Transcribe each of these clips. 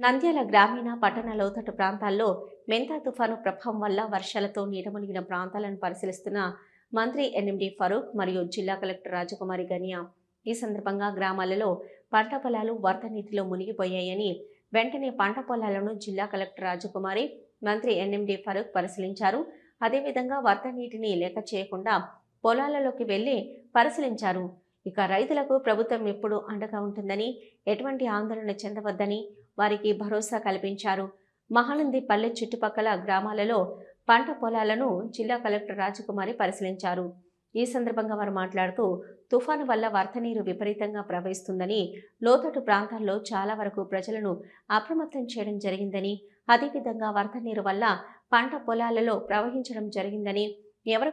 నంద్యాల గ్రామీణ పట్టణ లోతట్టు ప్రాంతాల్లో మెంతా తుఫాను ప్రభావం వల్ల వర్షాలతో నీడమునిగిన ప్రాంతాలను పరిశీలిస్తున్న మంత్రి ఎన్ఎండి ఫరూక్ మరియు జిల్లా కలెక్టర్ రాజకుమారి గనియా. ఈ సందర్భంగా గ్రామాలలో పంట పొలాలు వరద నీటిలో మునిగిపోయాయని వెంటనే పంట పొలాలను జిల్లా కలెక్టర్ రాజకుమారి మంత్రి ఎన్ఎండి ఫరూక్ పరిశీలించారు. అదేవిధంగా వరద నీటిని లెక్క చేయకుండా పొలాలలోకి వెళ్ళి పరిశీలించారు. ఇక రైతులకు ప్రభుత్వం ఎప్పుడు అండగా ఉంటుందని ఎటువంటి ఆందోళన చెందవద్దని వారికి భరోసా కల్పించారు. మహానంది పల్లె చుట్టుపక్కల గ్రామాలలో పంట పొలాలను జిల్లా కలెక్టర్ రాజకుమారి పరిశీలించారు. ఈ సందర్భంగా వారు మాట్లాడుతూ తుఫాను వల్ల వరద నీరు విపరీతంగా ప్రవహిస్తుందని లోతట్టు ప్రాంతాల్లో చాలా వరకు ప్రజలను అప్రమత్తం చేయడం జరిగిందని అదేవిధంగా వరద నీరు వల్ల పంట పొలాలలో ప్రవహించడం జరిగిందని ఎవరు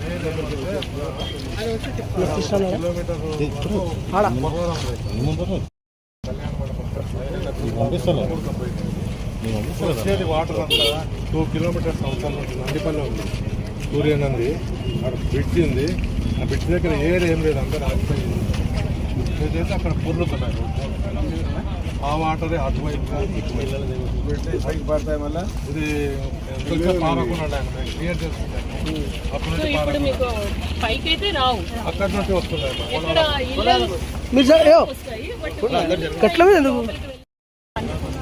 వచ్చేది వాటర్ అంతా టూ కిలోమీటర్స్ అవసరం ఉంది నందిపల్లి ఉంది సూర్యనంది అక్కడ బ్రిడ్జ్ ఉంది ఆ బ్రిడ్జ్ దగ్గర ఏర్ ఏం లేదు అందరూ ఆగిపోయింది ఏదైతే అక్కడ పొర్లుతున్నాయి ఆ వాటరే అటువైపు పైకి పడతాయి మళ్ళా ఇది కొంచెం పారకుండా క్లియర్ చేసుకుంటాను అక్కడ సో నుంచి ఇప్పుడు పారకుండా. అక్కడ నుంచి వస్తున్నాయి మీద ఎందుకు?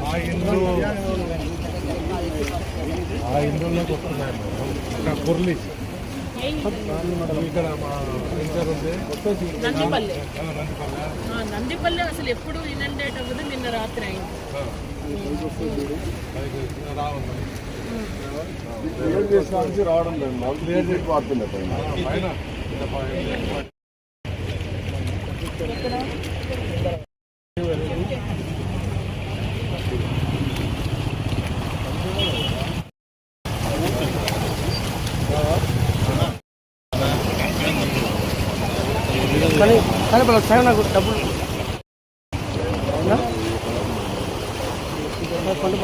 ఆ ఇండ్లు ఆ ఇండ్లలోకి వస్తున్నాయి అక్కడ కుర్లి ఇక్కడ మా ఉంది నందిపల్లె అసలు ఎప్పుడు ఇనండేట్ అవ్వదు నిన్న రాత్రి అయింది. రావడం లేదు సగం నాకు డబ్బులు అవునా? పంట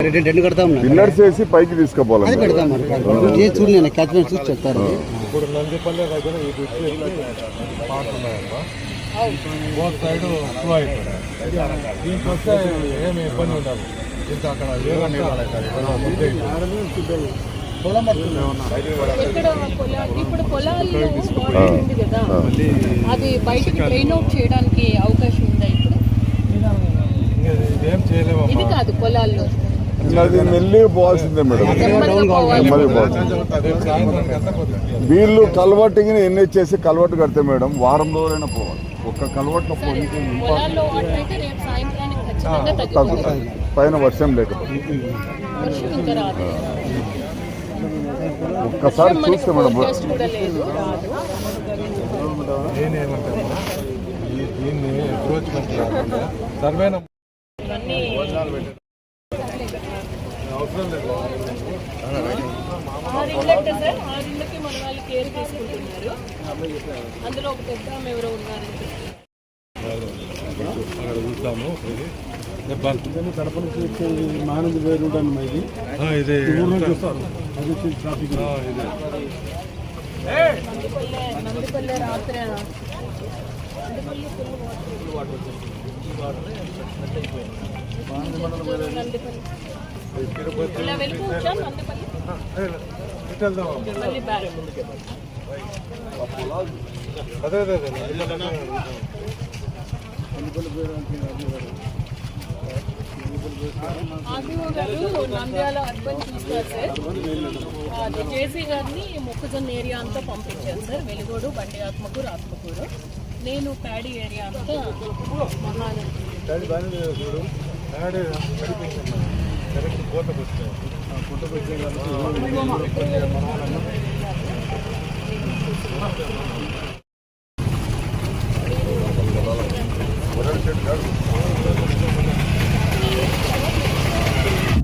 రెండు రెండు కడతాం. పిల్లర్స్ వేసి పైకి తీసుకుపోవాలి అది పెడతాం మరి. చూడు నేను క్యాచ్మెంట్ చూసి చెప్తారు ఇప్పుడు నందిపల్లె దగ్గర ఈ బ్రిడ్జ్ ఎక్కి పాడుతున్నాయమ్మా బోత్ సైడ్ ఫ్లో అయిపోయింది దీనికి వస్తే ఏమి ఇబ్బంది ఉండదు. ఇంకా అక్కడ ఎక్కడ ఇప్పుడు పొలాల్లో వాటర్ ఉంది కదా. అది బయటికి డ్రైన్ అవుట్ చేయడానికి అవకాశం ఉందా ఇప్పుడు? ఇది కాదు పొలాల్లో అది పోవాల్సిందే మేడం. వీళ్ళు కలవట్టుకి ఎన్ని చేసి కలవట్టు కడితే మేడం వారం రోజులైనా పోవాలి. ఒక్క తగ్గుతుంది పైన వర్షం లేకపోతే. ఒక్కసారి చూస్తే మేడం నేనేమంటాను ఈ దీన్ని అప్రోచ్మెంట్ సర్వే అవసరం లేదు సార్ మన వాళ్ళు కేర్ తీసుకుంటున్నారు అందులో ఒక పెద్ద ఆమె ఎవరో ఉన్నారు. అక్కడ చూస్తాము ఇది దెబ్బలు. మహానంది పేరు ఉంటాను ఇది ఆ, ఇది అది ట్రాఫిక్ అదే అదే అదే నందిపల్లె రాత్రి నందిపల్లె అది గారు నంద్యాల అర్బన్ చూస్తారు సార్. జేసీ గారిని మొక్కజొన్న ఏరియా అంతా పంపించాను సార్. వెలుగోడు బండి ఆత్మకూరు ఆత్మకూరు. నేను ప్యాడీ ఏరియా అంతా మహానది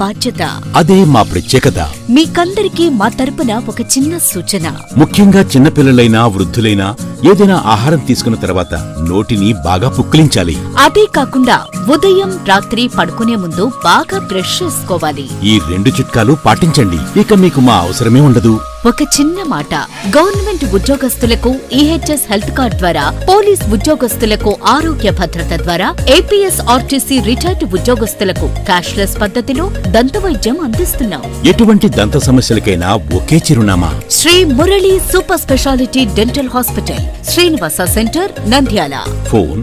బాధ్యత. అదే మా ప్రత్యేకత. మీకందరికీ మా తరపున ఒక చిన్న సూచన. ముఖ్యంగా చిన్నపిల్లలైనా వృద్ధులైనా ఏదైనా ఆహారం తీసుకున్న తర్వాత నోటిని బాగా పుక్కిలించాలి. అదే కాకుండా ఉదయం రాత్రి పడుకునే ముందు బాగా బ్రష్ చేసుకోవాలి. ఈ రెండు చిట్కాలు పాటించండి. ఇక మీకు మా అవసరమే ఉండదు. ఒక చిన్న మాట. గవర్నమెంట్ ఉద్యోగస్తులకు ఈహెచ్ఎస్ హెల్త్ కార్డ్ ద్వారా పోలీస్ ఉద్యోగస్తులకు ఆరోగ్య భద్రత ద్వారా ఏపీఎస్ ఆర్టీసీ రిటైర్డ్ ఉద్యోగస్తులకు క్యాష్లెస్ పద్ధతిలో దంతవైద్యం అందిస్తున్నాం. ఎటువంటి దంత సమస్యలకైనా ఒకే చిరునామా. Sri Murali super speciality dental hospital Srinivasa centre Nandyal. Phone